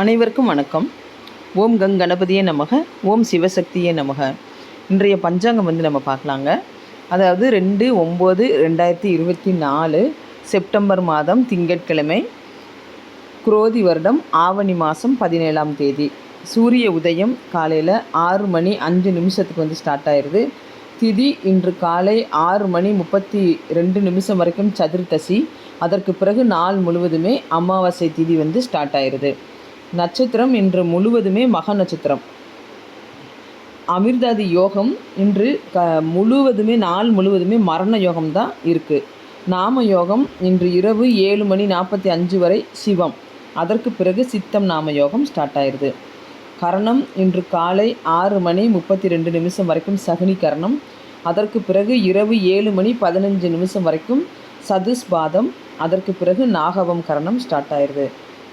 அனைவருக்கும் வணக்கம். ஓம் கங் கணபதியே நமக ஓம் சிவசக்தியே நமக. இன்றைய பஞ்சாங்கம் வந்து நம்ம பார்க்கலாங்க. அதாவது ரெண்டு ஒம்பது ரெண்டாயிரத்தி இருபத்தி நாலு செப்டம்பர் மாதம் திங்கட்கிழமை குரோதி வருடம் ஆவணி மாதம் பதினேழாம் தேதி. சூரிய உதயம் காலையில் ஆறு மணி அஞ்சு நிமிஷத்துக்கு வந்து ஸ்டார்ட் ஆயிடுது திதி இன்று காலை ஆறு மணி முப்பத்தி ரெண்டு நிமிஷம் வரைக்கும் சதுர்த்தசி. அதற்கு பிறகு நாள் முழுவதுமே அமாவாசை திதி வந்து ஸ்டார்ட் ஆயிடுது நட்சத்திரம் இன்று முழுவதுமே மக நட்சத்திரம். அமிர்தாதி யோகம் இன்று க முழுவதுமே நாள் முழுவதுமே மரண யோகம் தான் இருக்குது நாம யோகம் இன்று இரவு ஏழு மணி நாற்பத்தி அஞ்சு வரை சிவம். அதற்கு பிறகு சித்தம் நாம யோகம் ஸ்டார்ட் ஆயிடுது கரணம் இன்று காலை ஆறு மணி முப்பத்தி ரெண்டு நிமிஷம் வரைக்கும் சகுனி கரணம். அதற்கு பிறகு இரவு ஏழு மணி பதினஞ்சு நிமிஷம் வரைக்கும் சதுஸ்பாதம் அதற்கு பிறகு நாகவம் கரணம் ஸ்டார்ட் ஆயிடுது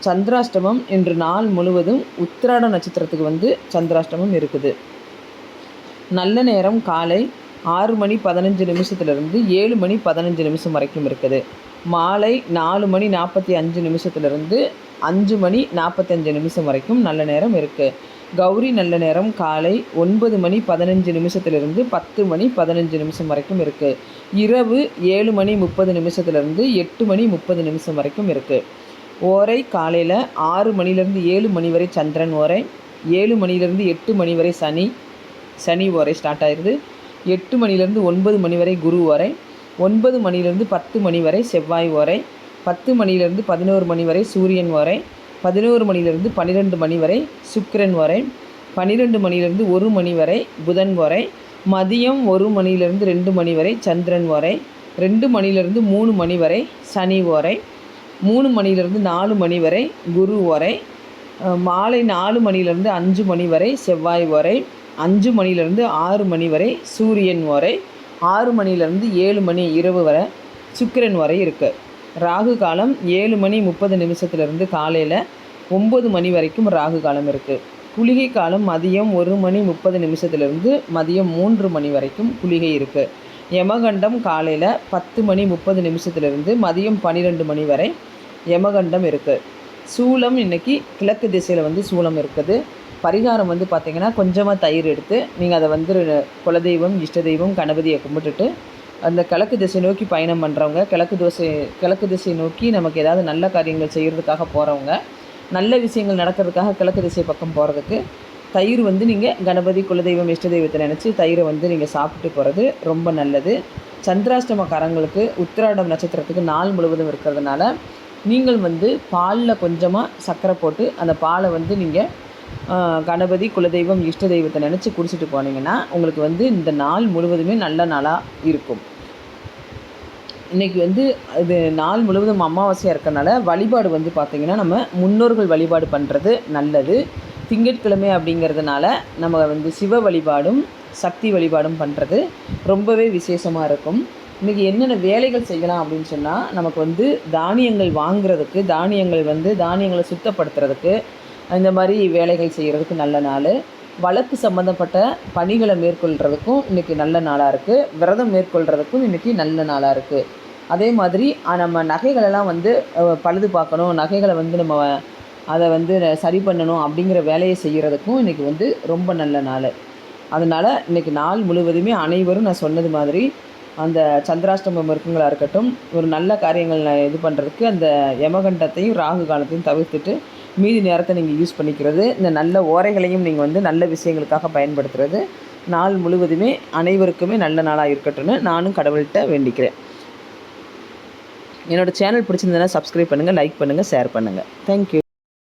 சந்திராஷ்டமம் இன்று நாள் முழுவதும் உத்திராட நட்சத்திரத்துக்கு வந்து சந்திராஷ்டமம் இருக்குது. நல்ல நேரம் காலை ஆறு மணி பதினஞ்சு நிமிஷத்துலேருந்து ஏழு மணி பதினஞ்சு நிமிஷம் வரைக்கும் இருக்குது. மாலை நாலு மணி நாற்பத்தி அஞ்சு நிமிஷத்துலேருந்து அஞ்சு மணி நாற்பத்தஞ்சு நிமிஷம் வரைக்கும் நல்ல நேரம் இருக்குது கௌரி நல்ல நேரம் காலை ஒன்பது மணி பதினஞ்சு நிமிஷத்துலேருந்து பத்து மணி பதினஞ்சு நிமிஷம் வரைக்கும் இருக்குது இரவு ஏழு மணி முப்பது நிமிஷத்துலேருந்து எட்டு மணி முப்பது நிமிஷம் வரைக்கும் இருக்குது ஓரை காலையில் ஆறு மணிலேருந்து ஏழு மணி வரை சந்திரன் ஓரை ஏழு மணிலேருந்து எட்டு மணி வரை சனி சனி ஓரை ஸ்டார்ட் ஆயிடுது. எட்டு மணிலேருந்து ஒன்பது மணி வரை குரு ஓரை ஒன்பது மணிலேருந்து பத்து மணி வரை செவ்வாய் ஓரை பத்து மணிலேருந்து பதினோரு மணி வரை சூரியன் ஓரை பதினோரு மணிலேருந்து பன்னிரெண்டு மணி வரை சுக்கிரன் ஓரை பன்னிரெண்டு மணிலேருந்து ஒரு மணி வரை புதன் ஓரை மதியம் ஒரு மணிலேருந்து ரெண்டு மணி வரை சந்திரன் ஓரை ரெண்டு மணிலேருந்து மூணு மணி வரை சனி ஓரை மூணு மணிலேருந்து நாலு மணி வரை குரு வரை மாலை நாலு மணிலேருந்து அஞ்சு மணி வரை செவ்வாய் வரை அஞ்சு மணிலேருந்து ஆறு மணி வரை சூரியன் வரை ஆறு மணிலேருந்து ஏழு மணி இரவு வரை சுக்கிரன் வரை இருக்குது ராகு காலம் ஏழு மணி முப்பது நிமிஷத்துலேருந்து காலையில் ஒம்பது மணி வரைக்கும் ராகு காலம் இருக்குது குளிகை காலம் மதியம் ஒரு மணி முப்பது நிமிஷத்துலேருந்து மதியம் மூன்று மணி வரைக்கும் குளிகை இருக்குது யமகண்டம் காலையில் பத்து மணி முப்பது நிமிஷத்துலேருந்து மதியம் பன்னிரெண்டு மணி வரை யமகண்டம் இருக்குது சூளம் இன்றைக்கி கிழக்கு திசையில் வந்து சூளம் இருக்குது. பரிகாரம் வந்து பார்த்திங்கன்னா கொஞ்சமாக தயிர் எடுத்து நீங்கள் அதை வந்து குலதெய்வம் இஷ்ட தெய்வம் கணபதியை கும்பிட்டுட்டு அந்த கிழக்கு திசை நோக்கி பயணம் பண்ணுறவங்க கிழக்கு தோசை கிழக்கு திசை நோக்கி நமக்கு ஏதாவது நல்ல காரியங்கள் செய்கிறதுக்காக போகிறவங்க நல்ல விஷயங்கள் நடக்கிறதுக்காக கிழக்கு திசை பக்கம் போகிறதுக்கு தயிர் வந்து நீங்கள் கணபதி குலதெய்வம் இஷ்ட தெய்வத்தை நினச்சி தயிரை வந்து நீங்கள் சாப்பிட்டு போகிறது ரொம்ப நல்லது. சந்திராஷ்டமக்காரங்களுக்கு உத்திராடம் நட்சத்திரத்துக்கு நாள் முழுவதும் இருக்கிறதுனால நீங்கள் வந்து பாலில் கொஞ்சமாக சர்க்கரை போட்டு அந்த பாலை வந்து நீங்கள் கணபதி குலதெய்வம் இஷ்ட தெய்வத்தை நினச்சி குடிச்சிட்டு போனீங்கன்னா உங்களுக்கு வந்து இந்த நாள் முழுவதுமே நல்ல நாளாக இருக்கும். இன்றைக்கி வந்து இது நாள் முழுவதும் அமாவாசையாக இருக்கிறனால வழிபாடு வந்து பார்த்திங்கன்னா நம்ம முன்னோர்கள் வழிபாடு பண்ணுறது நல்லது. திங்கட்கிழமை அப்படிங்கிறதுனால நம்ம வந்து சிவ வழிபாடும் சக்தி வழிபாடும் பண்ணுறது ரொம்பவே விசேஷமாக இருக்கும். இன்றைக்கி என்னென்ன வேலைகள் செய்யலாம் அப்படின்னு சொன்னால் நமக்கு வந்து தானியங்கள் வாங்குறதுக்கு தானியங்கள் வந்து தானியங்களை சுத்தப்படுத்துறதுக்கு இந்த மாதிரி வேலைகள் செய்கிறதுக்கு நல்ல நாள். வழக்கு சம்மந்தப்பட்ட பணிகளை மேற்கொள்கிறதுக்கும் இன்றைக்கி நல்ல நாளாக இருக்குது விரதம் மேற்கொள்கிறதுக்கும் இன்றைக்கி நல்ல நாளாக இருக்குது அதே மாதிரி நம்ம நகைகளெல்லாம் வந்து பழுது பார்க்கணும். நகைகளை வந்து நம்ம அதை வந்து சரி பண்ணணும் அப்படிங்கிற வேலையை செய்கிறதுக்கும் இன்றைக்கி வந்து ரொம்ப நல்ல நாள். அதனால் இன்றைக்கி நாள் முழுவதுமே அனைவரும் நான் சொன்னது மாதிரி அந்த சந்திராஷ்டமம் இருக்குங்களா இருக்கட்டும் ஒரு நல்ல காரியங்கள் நான் இது பண்ணுறதுக்கு அந்த யமகண்டத்தையும் ராகு காலத்தையும் தவிர்த்துட்டு மீதி நேரத்தை நீங்கள் யூஸ் பண்ணிக்கிறது இந்த நல்ல ஓரைகளையும் நீங்கள் வந்து நல்ல விஷயங்களுக்காக பயன்படுத்துகிறது நாள் முழுவதுமே அனைவருக்குமே நல்ல நாளாக இருக்கட்டும்னு நானும் கடவுள்கிட்ட வேண்டிக்கிறேன். என்னோடய சேனல் பிடிச்சிருந்ததுன்னா சப்ஸ்கிரைப் பண்ணுங்கள் லைக் பண்ணுங்கள் ஷேர் பண்ணுங்கள் தேங்க்யூ